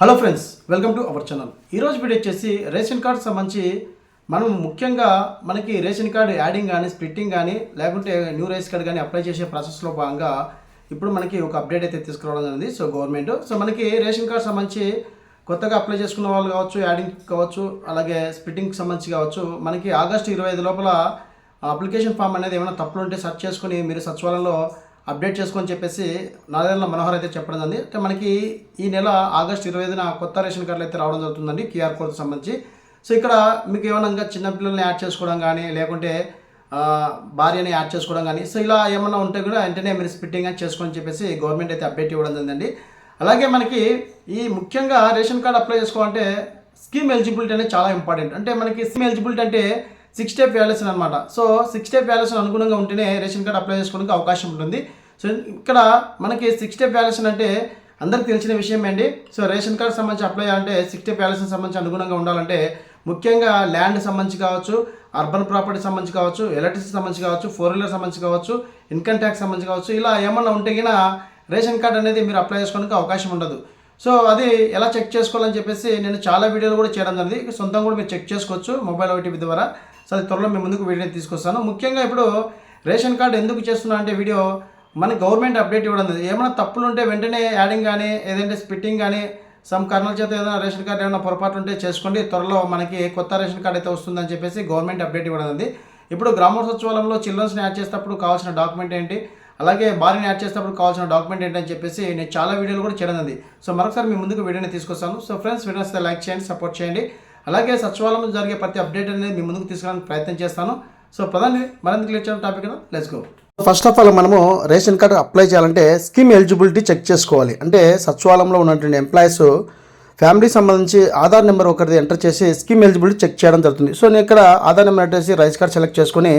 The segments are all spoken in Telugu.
Hello friends welcome to our channel. ఈరోజు వీడియో వచ్చేసి రేషన్ కార్డ్ సంబంధించి మనం ముఖ్యంగా మనకి రేషన్ కార్డు యాడింగ్ కానీ స్ప్లిట్టింగ్ కానీ లేకుంటే న్యూ రేషన్ కార్డ్ కానీ అప్లై చేసే ప్రాసెస్లో భాగంగా ఇప్పుడు మనకి ఒక అప్డేట్ అయితే తీసుకురావడం జరిగింది. So government. సో మనకి రేషన్ కార్డ్ సంబంధించి కొత్తగా అప్లై చేసుకున్న వాళ్ళు కావచ్చు యాడింగ్ కావచ్చు అలాగే స్ప్లిట్టింగ్కి సంబంధించి కావచ్చు మనకి ఆగస్టు ఇరవై ఐదు లోపల అప్లికేషన్ ఫామ్ అనేది ఏమైనా తప్పులు ఉంటే సెర్చ్ చేసుకుని మీరు సచివాలయంలో అప్డేట్ చేసుకొని చెప్పేసి నాదేళ్ళ మనోహర్ అయితే చెప్పడం జరిగింది. అంటే మనకి ఈ నెల ఆగస్ట్ ఇరవై ఐదున కొత్త రేషన్ కార్డులు అయితే రావడం జరుగుతుందండి క్యూఆర్ కోడ్ సంబంధించి. సో ఇక్కడ మీకు ఏమైనా ఇంకా చిన్నపిల్లల్ని యాడ్ చేసుకోవడం కానీ లేకుంటే భార్యని యాడ్ చేసుకోవడం కానీ సో ఇలా ఏమన్నా ఉంటే కూడా వెంటనే మీరు స్పిట్టింగ్ అని చేసుకొని చెప్పేసి గవర్నమెంట్ అయితే అప్డేట్ ఇవ్వడం జరిగిందండి. అలాగే మనకి ఈ ముఖ్యంగా రేషన్ కార్డ్ అప్లై చేసుకోవాలంటే స్కీమ్ ఎలిజిబిలిటీ అనేది చాలా ఇంపార్టెంట్. అంటే మనకి స్కీమ్ ఎలిజిబిలిటీ అంటే సిక్స్ స్టెప్ వ్యాల్యూషన్ అనమాట సో సిక్స్ స్టెప్ వ్యాల్యూషన్ అనుగుణంగా ఉంటేనే రేషన్ కార్డ్ అప్లై చేసుకోవడానికి అవకాశం ఉంటుంది. సో ఇక్కడ మనకి సిక్స్ స్టెప్ వ్యాల్యూషన్ అంటే అందరికి తెలిసిన విషయం అండి. సో రేషన్ కార్డ్ సంబంధించి అప్లై అంటే సిక్స్ స్టెప్ వ్యాల్యూషన్ సంబంధించి అనుగుణంగా ఉండాలంటే ముఖ్యంగా ల్యాండ్ సంబంధించి కావచ్చు అర్బన్ ప్రాపర్టీ సంబంధించి కావచ్చు ఎలక్ట్రిసిటీ సంబంధించి కావచ్చు ఫోర్ వీలర్ సంబంధించి కావచ్చు ఇన్కమ్ ట్యాక్స్ సంబంధించి కావచ్చు ఇలా ఏమన్నా ఉంటే గిన రేషన్ కార్డ్ అనేది మీరు అప్లై చేసుకోవడానికి అవకాశం ఉండదు. సో అది ఎలా చెక్ చేసుకోవాలని చెప్పేసి నేను చాలా వీడియోలు కూడా చేయడం జరిగింది. సొంతంగా కూడా మీరు చెక్ చేసుకోవచ్చు మొబైల్ ఓటీపీ ద్వారా. సో అది త్వరలో మేము ముందుకు వీడియో తీసుకొస్తాను. ముఖ్యంగా ఇప్పుడు రేషన్ కార్డు ఎందుకు చేస్తున్నా అంటే వీడియో మన గవర్నమెంట్ అప్డేట్ ఇవ్వడం జరిగింది. ఏమైనా తప్పులు ఉంటే వెంటనే యాడింగ్ కానీ ఏదంటే స్పిట్టింగ్ కానీ సమ్ కారణాల చేత ఏదైనా రేషన్ కార్డు ఏమైనా పొరపాటు ఉంటే చేసుకోండి. త్వరలో మనకి కొత్త రేషన్ కార్డు అయితే వస్తుందని చెప్పేసి గవర్నమెంట్ అప్డేట్ ఇవ్వడం ఉంది ఇప్పుడు గ్రామ సచివాలయంలో చిల్డ్రన్స్ని యాడ్ చేసేటప్పుడు కావాల్సిన డాక్యుమెంట్ ఏంటి? అలాగే భార్యని యాడ్ చేసేటప్పుడు కావాల్సిన డాక్యుమెంట్ ఏంటని అని చెప్పేసి నేను చాలా వీడియోలు కూడా చేయడం సో మరొకసారి మీ ముందుకు వీడియోని తీసుకొస్తాను. సో ఫ్రెండ్స్ వీడియోస్ లైక్ చేయండి సపోర్ట్ చేయండి. అలాగే సచివాలయంలో జరిగే ప్రతి అప్డేట్ అనేది మీ ముందుకు తీసుకురావడానికి ప్రయత్నం చేస్తాను. సో ప్రధాని మరింత క్లియర్ చేయడం topic let's go first of all మనము రేషన్ కార్డు అప్లై చేయాలంటే స్కీమ్ ఎలిజిబిలిటీ చెక్ చేసుకోవాలి. అంటే సచివాలయంలో ఉన్నటువంటి ఎంప్లాయీస్ ఫ్యామిలీ సంబంధించి ఆధార్ నెంబర్ ఒకరిది ఎంటర్ చేసి స్కీమ్ ఎలిజిబిలిటీ చెక్ చేయడం జరుగుతుంది. సో నేను ఇక్కడ ఆధార్ నెంబర్ ఎంటర్ చేసి రైస్ కార్డ్ సెలెక్ట్ చేసుకొని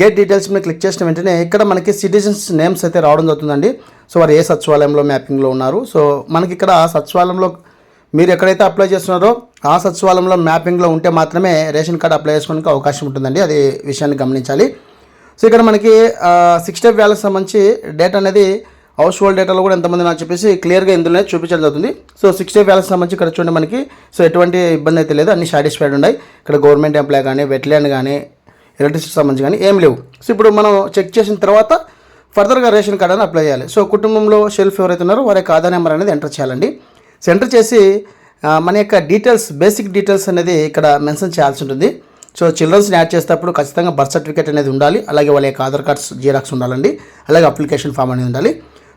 గేట్ డీటెయిల్స్ మీద క్లిక్ చేసిన వెంటనే ఇక్కడ మనకి సిటిజన్స్ నేమ్స్ అయితే రావడం జరుగుతుందండి. సో వారు ఏ సచివాలయంలో మ్యాపింగ్లో ఉన్నారు. సో మనకి ఇక్కడ సచివాలయంలో మీరు ఎక్కడైతే అప్లై చేస్తున్నారో ఆ సచివాలయంలో మ్యాపింగ్లో ఉంటే మాత్రమే రేషన్ కార్డు అప్లై చేసుకోవడానికి అవకాశం ఉంటుందండి. అది విషయాన్ని గమనించాలి. సో ఇక్కడ మనకి సిక్స్ స్టెప్ వ్యాలకు సంబంధించి డేటా అనేది హౌస్ హోల్డ్ డేటాలో కూడా ఎంతమంది నాకు చెప్పేసి క్లియర్గా ఇందులోనే చూపించడం జరుగుతుంది. సో సిక్స్ స్టెప్ వ్యాలకు సంబంధించి ఇక్కడ చూడండి మనకి. సో ఎటువంటి ఇబ్బంది అయితే లేదు. అన్ని సాటిస్ఫైడ్ ఉన్నాయి ఇక్కడ గవర్నమెంట్ ఎంప్లాయ్ కానీ వెట్లాండ్ కానీ ఎలక్ట్రిసిటీ సంబంధించి కానీ ఏం లేవు. సో ఇప్పుడు మనం చెక్ చేసిన తర్వాత ఫర్దర్గా రేషన్ కార్డు అని అప్లై చేయాలి. సో కుటుంబంలో షెల్ఫ్ ఎవరైతే ఉన్నారో వారి యొక్క ఆధార్ నెంబర్ అనేది ఎంటర్ చేయాలండి. సో ఎంటర్ చేసి మన యొక్క డీటెయిల్స్ బేసిక్ డీటెయిల్స్ అనేది ఇక్కడ మెన్షన్ చేయాల్సి ఉంటుంది. సో చిల్డ్రన్స్ని యాడ్ చేసేటప్పుడు ఖచ్చితంగా బర్త్ సర్టిఫికేట్ అనేది ఉండాలి. అలాగే వాళ్ళ యొక్క ఆధార్ కార్డ్స్ జీరాక్స్ ఉండాలండి. అలాగే అప్లికేషన్ ఫామ్ అనేది ఉండాలి.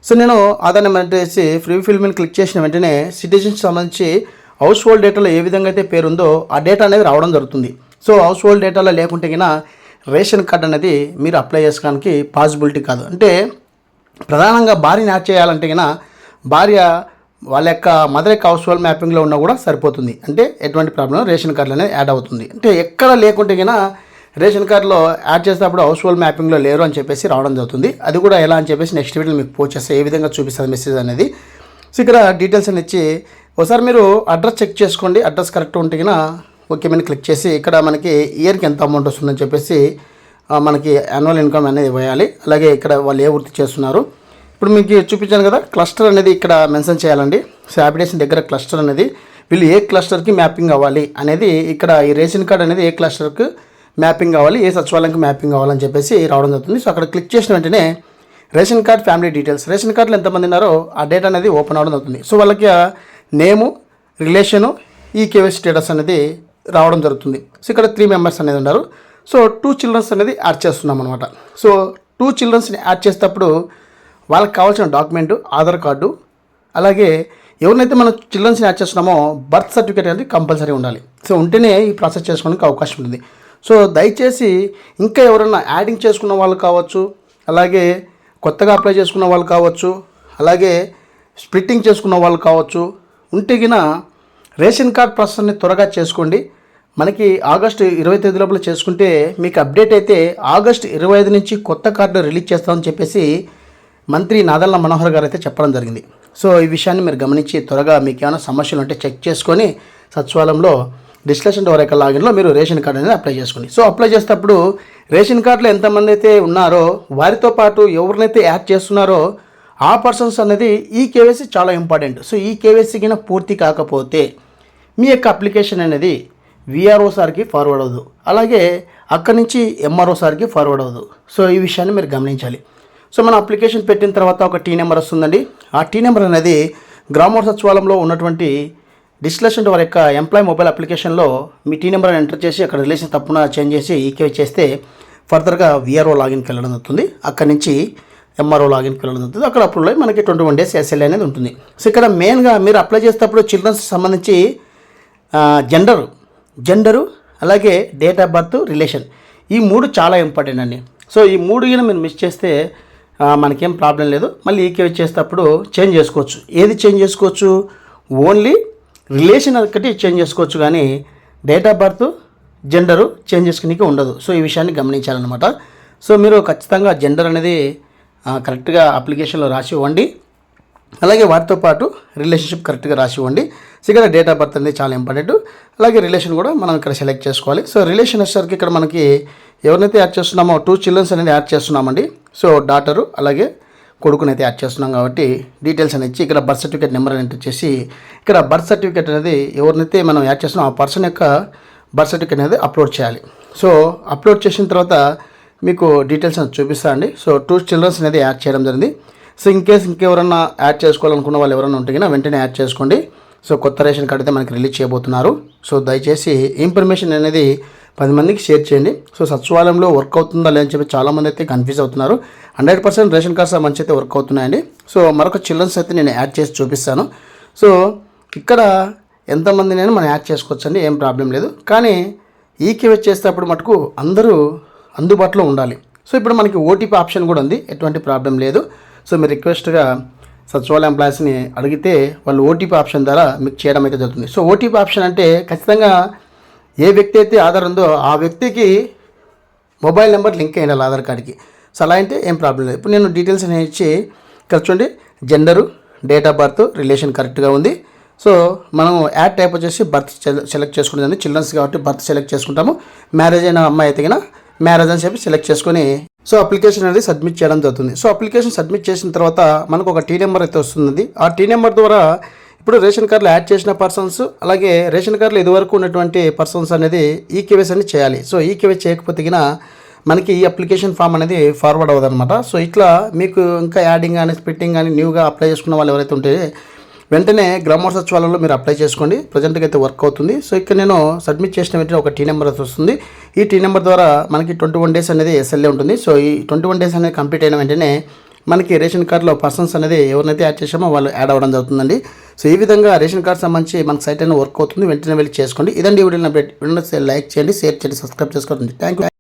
సో నేను ఆధార్ నెంబర్ ఎంటర్ చేసి ఫ్రీ ఫిల్మ్ని క్లిక్ చేసిన వెంటనే సిటిజన్స్ సంబంధించి హౌస్ హోల్డ్ డేటాలో ఏ విధంగా అయితే పేరు ఉందో ఆ డేటా అనేది రావడం జరుగుతుంది. సో హౌస్ హోల్డ్ డేటాలో లేకుంటే కన్నా రేషన్ కార్డ్ అనేది మీరు అప్లై చేసుకోవడానికి పాసిబిలిటీ కాదు. అంటే ప్రధానంగా భార్యని యాడ్ చేయాలంటే కన్నా భార్య వాళ్ళ యొక్క మదర్ యొక్క హౌస్ హోల్డ్ మ్యాపింగ్లో ఉన్నా కూడా సరిపోతుంది. అంటే ఎటువంటి ప్రాబ్లం రేషన్ కార్డులు అనేది యాడ్ అవుతుంది. అంటే ఎక్కడ లేకుంటే కన్నా రేషన్ కార్డులో యాడ్ చేసేటప్పుడు హౌస్ హోల్డ్ మ్యాపింగ్లో లేరు అని చెప్పేసి రావడం జరుగుతుంది. అది కూడా ఎలా అని చెప్పేసి నెక్స్ట్ వీడియో మీకు పోస్ట్ చేస్తే. ఏ విధంగా చూపిస్తుంది మెసేజ్ అనేది. సో ఇక్కడ డీటెయిల్స్ అని ఇచ్చి ఒకసారి మీరు అడ్రస్ చెక్ చేసుకోండి. అడ్రస్ కరెక్ట్ ఉంటే ఓకే మీద క్లిక్ చేసి ఇక్కడ మనకి ఇయర్కి ఎంత అమౌంట్ వస్తుందని చెప్పేసి మనకి యాన్యువల్ ఇన్కమ్ అనేది వేయాలి. అలాగే ఇక్కడ వాళ్ళు ఏ వృత్తి చేస్తున్నారు. ఇప్పుడు మీకు చూపించాను కదా క్లస్టర్ అనేది ఇక్కడ మెన్షన్ చేయాలండి. సో దగ్గర క్లస్టర్ అనేది వీళ్ళు ఏ క్లస్టర్కి మ్యాపింగ్ అవ్వాలి అనేది ఇక్కడ ఈ రేషన్ కార్డ్ అనేది ఏ క్లస్టర్కి మ్యాపింగ్ కావాలి ఏ సచివాలయంకి మ్యాపింగ్ కావాలని చెప్పేసి రావడం జరుగుతుంది. సో అక్కడ క్లిక్ చేసిన వెంటనే ration card family details ration కార్డులో ఎంతమంది ఉన్నారో ఆ డేటా అనేది ఓపెన్ అవ్వడం జరుగుతుంది. సో వాళ్ళకి నేము రిలేషను ఈ కేవైసీ స్టేటస్ అనేది రావడం జరుగుతుంది. సో ఇక్కడ త్రీ మెంబర్స్ అనేది ఉన్నారు. సో టూ చిల్డ్రన్స్ అనేది యాడ్ చేస్తున్నాం అనమాట సో టూ చిల్డ్రన్స్ని యాడ్ చేసేటప్పుడు వాళ్ళకి కావాల్సిన డాక్యుమెంట్ ఆధార్ కార్డు అలాగే ఎవరినైతే మనం చిల్డ్రన్స్ని యాడ్ చేస్తున్నామో బర్త్ సర్టిఫికేట్ అనేది కంపల్సరీ ఉండాలి. సో ఉంటేనే ఈ ప్రాసెస్ చేసుకోవడానికి అవకాశం ఉంటుంది. సో దయచేసి ఇంకా ఎవరైనా యాడింగ్ చేసుకున్న వాళ్ళు కావచ్చు అలాగే కొత్తగా అప్లై చేసుకున్న వాళ్ళు కావచ్చు అలాగే స్ప్లిట్టింగ్ చేసుకున్న వాళ్ళు కావచ్చు ఉంటే గిన రేషన్ కార్డ్ ప్రాసెస్ని త్వరగా చేసుకోండి. మనకి ఆగస్టు ఇరవై తేదీ లోపల చేసుకుంటే మీకు అప్డేట్ అయితే ఆగస్టు ఇరవై ఐదు నుంచి కొత్త కార్డు రిలీజ్ చేస్తామని చెప్పేసి మంత్రి నాదల్ల మనోహర్ గారు అయితే చెప్పడం జరిగింది. సో ఈ విషయాన్ని మీరు గమనించి త్వరగా మీకు ఏమైనా సమస్యలు ఉంటే చెక్ చేసుకొని సచివాలయంలో డిస్కషన్ డోర్ యొక్క లాగిన్లో మీరు రేషన్ కార్డు అనేది అప్లై చేసుకోండి. సో అప్లై చేసేటప్పుడు రేషన్ కార్డులో ఎంతమంది అయితే ఉన్నారో వారితో పాటు ఎవరినైతే యాడ్ చేస్తున్నారో ఆ పర్సన్స్ అనేది ఈ కేవైసీ చాలా ఇంపార్టెంట్. సో ఈ కేవైసీ కింద పూర్తి కాకపోతే మీ యొక్క అప్లికేషన్ అనేది విఆర్ఓ సార్కి ఫార్వర్డ్ అవ్వదు. అలాగే అక్కడి నుంచి ఎంఆర్ఓ సార్కి ఫార్వర్డ్ అవ్వదు. సో ఈ విషయాన్ని మీరు గమనించాలి. సో మన అప్లికేషన్ పెట్టిన తర్వాత ఒక టీ నెంబర్ వస్తుందండి. ఆ టీ నెంబర్ అనేది గ్రామ సచివాలయంలో ఉన్నటువంటి డిస్లెషన్ వారి యొక్క ఎంప్లాయ్ మొబైల్ అప్లికేషన్లో మీ టీ నెంబర్ ఎంటర్ చేసి అక్కడ రిలేషన్ తప్పున చేంజ్ చేసి ఈకే చేస్తే ఫర్దర్గా విఆర్ఓ లాగిన్కి వెళ్ళడం జరుగుతుంది. అక్కడి నుంచి ఎంఆర్ఓ లాగిన్కి వెళ్ళడం జరుగుతుంది. అక్కడ అప్రూవ్ అయ్యి మనకి ట్వంటీ వన్ డేస్ ఎస్ఎల్ఏ అనేది ఉంటుంది. సో ఇక్కడ మెయిన్గా మీరు అప్లై చేసేటప్పుడు చిల్డ్రన్స్ సంబంధించి జెండర్ జెండరు అలాగే డేట్ ఆఫ్ బర్త్ రిలేషన్. ఈ మూడు చాలా ఇంపార్టెంట్ అండి. సో ఈ మూడు గిన మీరు మిస్ చేస్తే మనకేం ప్రాబ్లం లేదు. మళ్ళీ ఈకే చేసేటప్పుడు చేంజ్ చేసుకోవచ్చు. ఏది చేంజ్ చేసుకోవచ్చు? ఓన్లీ రిలేషన్ ఒకటి చేంజ్ చేసుకోవచ్చు కానీ date of birth gender change చేసుకునేకి ఉండదు. సో ఈ విషయాన్ని గమనించాలన్నమాట. సో మీరు ఖచ్చితంగా జెండర్ అనేది కరెక్ట్గా అప్లికేషన్లో రాసి ఇవ్వండి. అలాగే వాటితో పాటు రిలేషన్షిప్ కరెక్ట్గా రాసి ఇవ్వండి. సో ఇక్కడ డేట్ ఆఫ్ బర్త్ అనేది చాలా ఇంపార్టెంట్ అలాగే రిలేషన్ కూడా మనం ఇక్కడ సెలెక్ట్ చేసుకోవాలి. సో రిలేషన్ వచ్చేసరికి ఇక్కడ మనకి ఎవరినైతే యాడ్ చేస్తున్నామో టూ చిల్డ్రన్స్ అనేది యాడ్ చేస్తున్నామండి. సో డాటరు అలాగే కొడుకుని అయితే యాడ్ చేస్తున్నాం కాబట్టి డీటెయిల్స్ అనేది ఇచ్చి ఇక్కడ బర్త్ సర్టిఫికేట్ నెంబర్ అని ఎంటర్ చేసి ఇక్కడ బర్త్ సర్టిఫికేట్ అనేది ఎవరినైతే మనం యాడ్ చేస్తున్నాం ఆ పర్సన్ యొక్క బర్త్ సర్టిఫికేట్ అనేది అప్లోడ్ చేయాలి. సో అప్లోడ్ చేసిన తర్వాత మీకు డీటెయిల్స్ అనేది చూపిస్తా అండి సో టూ చిల్డ్రన్స్ అనేది యాడ్ చేయడం జరిగింది. సో ఇన్ కేస్ ఇంకెవరన్నా యాడ్ చేసుకోవాలనుకున్న వాళ్ళు ఎవరైనా ఉంటే వెంటనే యాడ్ చేసుకోండి. సో కొత్త రేషన్ కార్డు అయితే మనకి రిలీజ్ చేయబోతున్నారు. సో దయచేసి ఇన్ఫర్మేషన్ అనేది పది మందికి షేర్ చేయండి. సో సచివాలయంలో వర్క్ అవుతుందా లేదని చెప్పి చాలామంది అయితే కన్ఫ్యూజ్ అవుతున్నారు. హండ్రెడ్ పర్సెంట్ రేషన్ కార్డ్స్ మంచి అయితే వర్క్ అవుతున్నాయండి. సో మరొక చిల్డ్రన్స్ అయితే నేను యాడ్ చేసి చూపిస్తాను. సో ఇక్కడ ఎంతమందినైనా మనం యాడ్ చేసుకోవచ్చండి ఏం ప్రాబ్లం లేదు. కానీ ఈకేవై చేసేటప్పుడు మటుకు అందరూ అందుబాటులో ఉండాలి. సో ఇప్పుడు మనకి ఓటీపీ ఆప్షన్ కూడా ఉంది ఎటువంటి ప్రాబ్లం లేదు. సో మీరు రిక్వెస్ట్గా సచివాలయ ఎంప్లాయీస్ని అడిగితే వాళ్ళు ఓటీపీ ఆప్షన్ ద్వారా మీకు చేయడం అయితే జరుగుతుంది. సో ఓటీపీ ఆప్షన్ అంటే ఖచ్చితంగా ఏ వ్యక్తి అయితే ఆధార్ ఉందో ఆ వ్యక్తికి మొబైల్ నెంబర్ లింక్ అయ్యాలి ఆధార్ కార్డ్కి. సో అలా అంటే ఏం ప్రాబ్లం లేదు. ఇప్పుడు నేను డీటెయిల్స్ అనేవి ఇచ్చి ఇక్కడ చూడండి gender date of birth relation కరెక్ట్గా ఉంది. సో మనం యాడ్ టైప్ వచ్చేసి బర్త్ సెలెక్ట్ చేసుకుంటుంది చిల్డ్రన్స్ కాబట్టి బర్త్ సెలెక్ట్ చేసుకుంటాము. మ్యారేజ్ అయిన అమ్మాయి అయితే మ్యారేజ్ అని చెప్పి సెలెక్ట్ చేసుకొని సో అప్లికేషన్ అనేది సబ్మిట్ చేయడం జరుగుతుంది. సో అప్లికేషన్ సబ్మిట్ చేసిన తర్వాత మనకు ఒక టీ నెంబర్ అయితే వస్తుంది ఆ టీ నెంబర్ ద్వారా ఇప్పుడు రేషన్ కార్డులో యాడ్ చేసిన పర్సన్స్ అలాగే రేషన్ కార్డులో ఇదివరకు ఉన్నటువంటి పర్సన్స్ అనేది ఈ కేవైసీ అనేది చేయాలి. సో ఈ కేవైసీ చేయకపోతే మనకి ఈ అప్లికేషన్ ఫామ్ అనేది ఫార్వర్డ్ అవ్వదు అనమాట సో ఇట్లా మీకు ఇంకా యాడింగ్ కానీ స్పిట్టింగ్ కానీ న్యూగా అప్లై చేసుకున్న వాళ్ళు ఎవరైతే ఉంటే వెంటనే గ్రామోత్సవాలలో సచివాలయంలో మీరు అప్లై చేసుకోండి. ప్రజెంట్గా అయితే వర్క్ అవుతుంది. సో ఇక్కడ నేను సబ్మిట్ చేసిన వెంటనే ఒక టీ నెంబర్ అయితే వస్తుంది. ఈ టీ నెంబర్ ద్వారా మనకి ట్వంటీ వన్ డేస్ అనేది ఎస్ఎల్ఏ ఉంటుంది. సో ఈ ట్వంటీ వన్ డేస్ అనేది కంప్లీట్ అయిన వెంటనే మనకి రేషన్ కార్డులో పర్సన్స్ అనేది ఎవరినైతే యాడ్ చేసామో వాళ్ళు యాడ్ అవ్వడం జరుగుతుందండి. సో ఈ విధంగా రేషన్ కార్డ్ సంబంధించి మనకి సైట్ అయినా వర్క్ అవుతుంది. వెంటనే వెళ్ళి చేసుకోండి. ఇదండి అప్డేట్ వీడియో లైక్ చేయండి షేర్ చేయండి సబ్స్క్రైబ్ చేసుకోండి. Thank you